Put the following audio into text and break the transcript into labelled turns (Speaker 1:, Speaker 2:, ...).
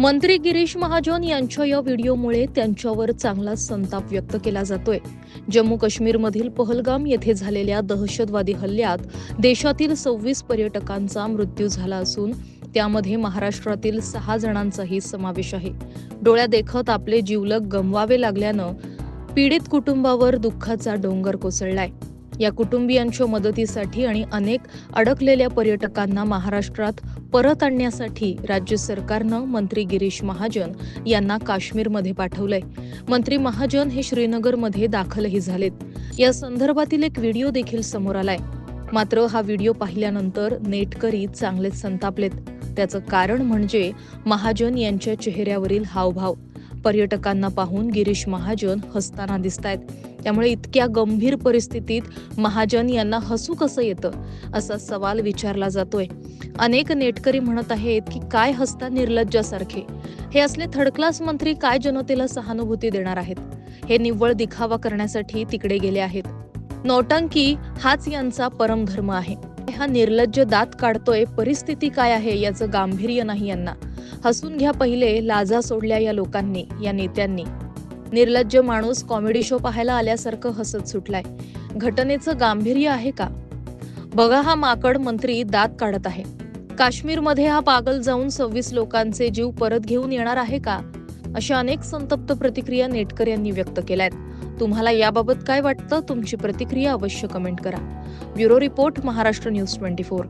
Speaker 1: मंत्री गिरीश महाजन यांच्या या व्हिडिओमुळे त्यांच्यावर चांगला संताप व्यक्त केला जातोय. जम्मू काश्मीरमधील पहलगाम येथे झालेल्या दहशतवादी हल्ल्यात देशातील सव्वीस पर्यटकांचा मृत्यू झाला असून त्यामध्ये महाराष्ट्रातील सहा जणांचाही समावेश आहे. डोळ्या देखत आपले जिवलग गमवावे लागल्यानं पीडित कुटुंबावर दुःखाचा डोंगर कोसळलाय. या कुटुंबियांच्या मदतीसाठी आणि अनेक अडकलेल्या पर्यटकांना महाराष्ट्रात परत आणण्यासाठी राज्य सरकारनं मंत्री गिरीश महाजन यांना काश्मीरमध्ये पाठवलंय. मंत्री महाजन हे श्रीनगरमध्ये दाखलही झालेत. या संदर्भातील एक व्हिडिओ देखील समोर आलाय. मात्र हा व्हिडिओ पाहिल्यानंतर नेटकरी चांगलेच संतापलेत. त्याचं कारण म्हणजे महाजन यांच्या चेहऱ्यावरील हावभाव. पर्यटकांना पाहून गिरीश महाजन हसताना दिसतायत. त्यामुळे इतक्या गंभीर परिस्थितीत महाजन यांना हसू कसं येतं असा सवाल विचारला जातोय. अनेक नेटकरी म्हणत आहेत की काय हसता निर्लज्जासारखे? हे असले थर्ड क्लास मंत्री काय जनतेला सहानुभूती देणार आहेत? हे निव्वळ दिखावा करण्यासाठी तिकडे गेले आहेत. नौटंकी हाच यांचा परमधर्म आहे. हा निर्लज्ज दात काढतोय परिस्थिती काय आहे याचं गांभीर्य नाही यांना. हसून घ्या पहिले लाजा सोडल्या या लोकांनी या नेत्यांनी. निर्लज्ज माणूस कॉमेडी शो पाहायला आल्यासारखं हसत सुटलाय. घटनेचं गांभीर्य आहे का? बघा हा माकड मंत्री दात काढत आहे. काश्मीरमध्ये हा पागल जाऊन सव्वीस लोकांचे जीव परत घेऊन येणार आहे का? अशा अनेक संतप्त प्रतिक्रिया नेटकर यांनी व्यक्त केल्यात. तुम्हाला याबाबत काय वाटतं? तुमची प्रतिक्रिया अवश्य कमेंट करा. Bureau report Maharashtra news twenty four.